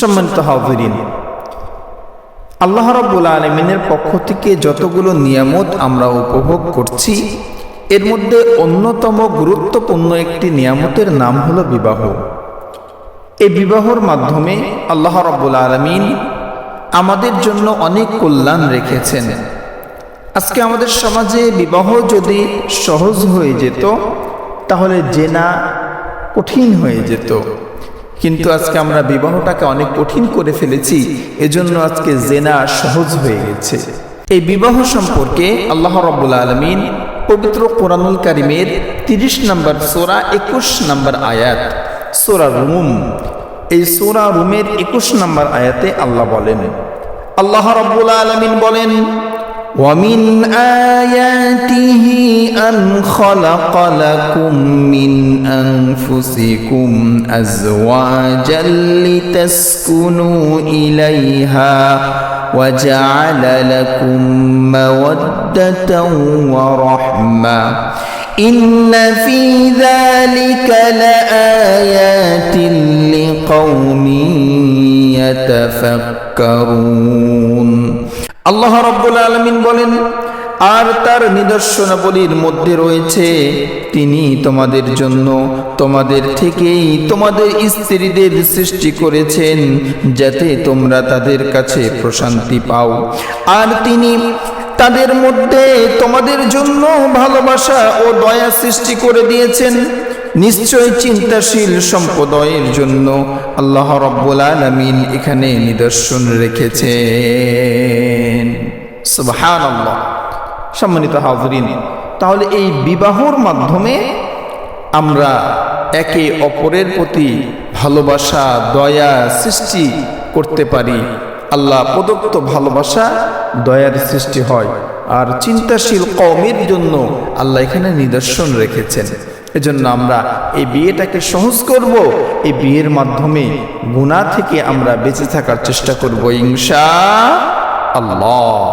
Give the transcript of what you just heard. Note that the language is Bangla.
সম্মানিত হাজিরিন, আল্লাহ রব্বুল আলমিনের পক্ষ থেকে যতগুলো নিয়ামত আমরা উপভোগ করছি, এর মধ্যে অন্যতম গুরুত্বপূর্ণ একটি নিয়ামতের নাম হলো বিবাহ। এই বিবাহর মাধ্যমে আল্লাহ রব্বুল আলমিন আমাদের জন্য অনেক কল্যাণ রেখেছেন। আজকে আমাদের সমাজে বিবাহ যদি সহজ হয়ে যেত, তাহলে জেনা কঠিন হয়ে যেত। কিন্তু আজকে আমরা বিবাহটাকে অনেক কঠিন করে ফেলেছি, এজন্য আজকে জেনা সহজ হয়ে গেছে। এই বিবাহ সম্পর্কে আল্লাহ রব্বুল আলমিন পবিত্র কোরআনুল কারিমের তিরিশ নম্বর সোরা, একুশ নম্বর আয়াত, সোরা রুম। এই সোরা রুমের একুশ নম্বর আয়াতে আল্লাহ বলেন, আল্লাহ রব্বুল আলমিন বলেন ومن آياته أن خلق لكم من أنفسكم أزواجا لتسكنوا إليها وجعل لكم مودة ورحمة إن في ذلك لآيات لقوم يتفكرون আল্লাহ রব্বুল আলমিন বলেন, আর তার নিদর্শনাবলীর মধ্যে রয়েছে তিনি তোমাদের জন্য তোমাদের থেকেই তোমাদের স্ত্রীদের সৃষ্টি করেছেন, যাতে তোমরা তাদের কাছে প্রশান্তি পাও। আর তিনি তাদের মধ্যে তোমাদের জন্য ভালোবাসা ও দয়া সৃষ্টি করে দিয়েছেন। নিশ্চয় চিন্তাশীল সম্প্রদায়ের জন্য আল্লাহ রব্বুল আলমিন এখানে নিদর্শন রেখেছেন। আল্লাহ সম্মানিত হাজরিন, তাহলে এই বিবাহর মাধ্যমে আমরা একে অপরের প্রতি ভালোবাসা, দয়া সৃষ্টি করতে পারি। আল্লাহ প্রদত্ত ভালোবাসা, দয়ার সৃষ্টি হয়। আর চিন্তাশীল কমের জন্য আল্লাহ এখানে নিদর্শন রেখেছেন। এজন্য আমরা এই বিয়েটাকে সহজ করব। এই বিয়ের মাধ্যমে গুণা থেকে আমরা বেঁচে থাকার চেষ্টা করব ইংসা আল্লাহ।